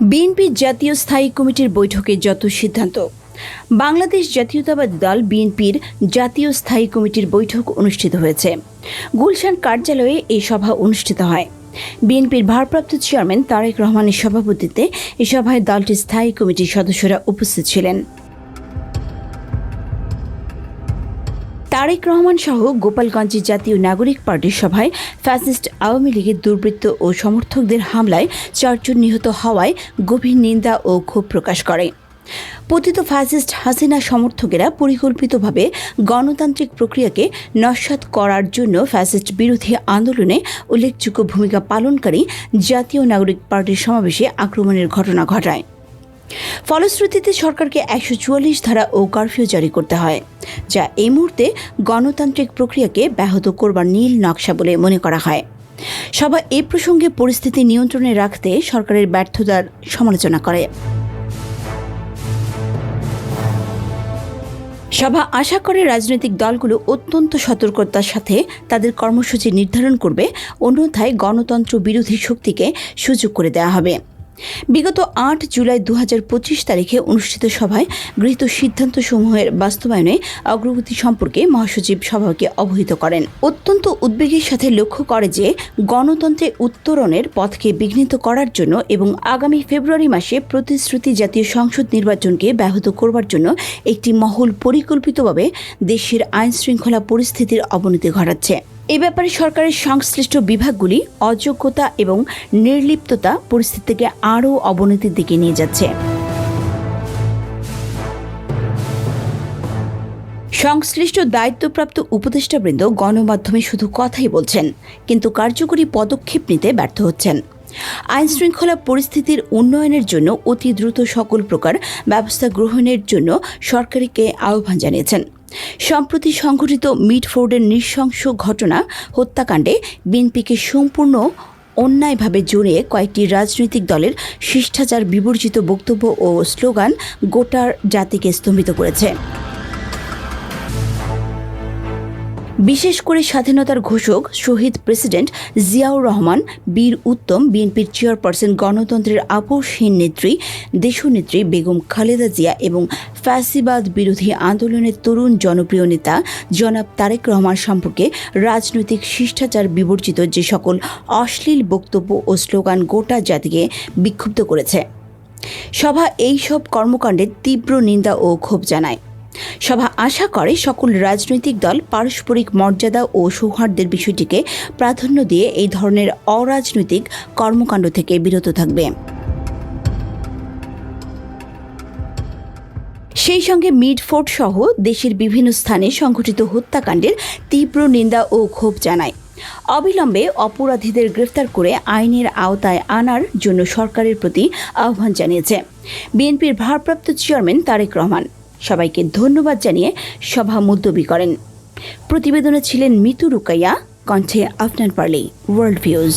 বিএনপির জাতীয় স্থায়ী কমিটির বৈঠকে যত সিদ্ধান্ত। বাংলাদেশ জাতীয়তাবাদী দল বিএনপির জাতীয় স্থায়ী কমিটির বৈঠক অনুষ্ঠিত হয়েছে। গুলশান কার্যালয়ে এই সভা অনুষ্ঠিত হয়। বিএনপির ভারপ্রাপ্ত চেয়ারম্যান তারেক রহমানের সভাপতিত্বে এ সভায় দলটির স্থায়ী কমিটির সদস্যরা উপস্থিত ছিলেন। তারেক রহমান সহ গোপালগঞ্জের জাতীয় নাগরিক পার্টির সভায় ফ্যাসিস্ট আওয়ামী লীগের দুর্বৃত্ত ও সমর্থকদের হামলায় চারজন নিহত হওয়ায় গভীর নিন্দা ও ক্ষোভ প্রকাশ করে। পতিত ফ্যাসিস্ট হাসিনা সমর্থকেরা পরিকল্পিতভাবে গণতান্ত্রিক প্রক্রিয়াকে নস্যাৎ করার জন্য ফ্যাসিস্ট বিরোধী আন্দোলনে উল্লেখযোগ্য ভূমিকা পালনকারী জাতীয় নাগরিক পার্টির সমাবেশে আক্রমণের ঘটনা ঘটায়। ফলশ্রুতিতে সরকারকে একশো চুয়াল্লিশ ধারা ও কারফিউ জারি করতে হয়, যা এই মুহূর্তে গণতান্ত্রিক প্রক্রিয়াকে ব্যাহত করবার নীল নকশা বলে মনে করা হয়। সভা এ প্রসঙ্গে পরিস্থিতি নিয়ন্ত্রণে রাখতে সরকারের ব্যর্থতার সমালোচনা করে। সভা আশা করে রাজনৈতিক দলগুলো অত্যন্ত সতর্কতার সাথে তাদের কর্মসূচি নির্ধারণ করবে, অন্যথায় গণতন্ত্র বিরোধী শক্তিকে সুযোগ করে দেওয়া হবে। বিগত আট জুলাই দু হাজার পঁচিশ তারিখে অনুষ্ঠিত সভায় গৃহীত সিদ্ধান্তসমূহের বাস্তবায়নে অগ্রগতি সম্পর্কে মহাসচিব সভাকে অবহিত করেন। অত্যন্ত উদ্বেগের সাথে লক্ষ্য করে যে গণতন্ত্রে উত্তরণের পথকে বিঘ্নিত করার জন্য এবং আগামী ফেব্রুয়ারি মাসে প্রতিশ্রুতি জাতীয় সংসদ নির্বাচনকে ব্যাহত করবার জন্য একটি মহল পরিকল্পিতভাবে দেশের আইন শৃঙ্খলা পরিস্থিতির অবনতি ঘটাচ্ছে। এ ব্যাপারে সরকারের সংশ্লিষ্ট বিভাগগুলি অযোগ্যতা এবং নির্লিপ্ততা পরিস্থিতিকে আরও অবনতির দিকে নিয়ে যাচ্ছে। সংশ্লিষ্ট দায়িত্বপ্রাপ্ত উপদেষ্টাবৃন্দ গণমাধ্যমে শুধু কথাই বলছেন, কিন্তু কার্যকরী পদক্ষেপ নিতে ব্যর্থ হচ্ছেন। আইন শৃঙ্খলা পরিস্থিতির উন্নয়নের জন্য অতি দ্রুত সকল প্রকার ব্যবস্থা গ্রহণের জন্য সরকারকে আহ্বান জানিয়েছেন। সম্প্রতি সংঘটিত মিডফোর্ডের নৃশংস ঘটনা হত্যাকাণ্ডে বিএনপিকে সম্পূর্ণ অন্যায়ভাবে জড়িয়ে কয়েকটি রাজনৈতিক দলের শিষ্টাচার বিবর্জিত বক্তব্য ও স্লোগান গোটার জাতিকে স্তম্ভিত করেছে। বিশেষ করে স্বাধীনতার ঘোষক, শহীদ প্রেসিডেন্ট জিয়াউর রহমান, বীর উত্তম বিএনপির চেয়ারপারসন, গণতন্ত্রের আপোষহীন নেত্রী, দেশনেত্রী বেগম খালেদা জিয়া এবং ফ্যাসিবাদ বিরোধী আন্দোলনের তরুণ জনপ্রিয় নেতা জনাব তারেক রহমান সম্পর্কে রাজনৈতিক শিষ্টাচার বিবর্জিত যে সকল অশ্লীল বক্তব্য ও স্লোগান গোটা জাতিকে বিক্ষুব্ধ করেছে। সভা এই সব কর্মকাণ্ডের তীব্র নিন্দা ও ক্ষোভ জানায়। সভা আশা করে সকল রাজনৈতিক দল পারস্পরিক মর্যাদা ও সৌহার্দ্যের বিষয়টিকে প্রাধান্য দিয়ে এই ধরনের অরাজনৈতিক কর্মকাণ্ড থেকে বিরত থাকবে। সেই সঙ্গে মিডফোর্ট সহ দেশের বিভিন্ন স্থানে সংঘটিত হত্যাকাণ্ডের তীব্র নিন্দা ও ক্ষোভ জানায়। অবিলম্বে অপরাধীদের গ্রেফতার করে আইনের আওতায় আনার জন্য সরকারের প্রতি আহ্বান জানিয়েছে। বিএনপির ভারপ্রাপ্ত চেয়ারম্যান তারেক রহমান। সবাইকে ধন্যবাদ জানিয়ে সভা মুলতবি করেন। প্রতিবেদনে ছিলেন মিতু রুকাইয়া, কণ্ঠে আফনান পার্লি ওয়ার্ল্ড ভিউজ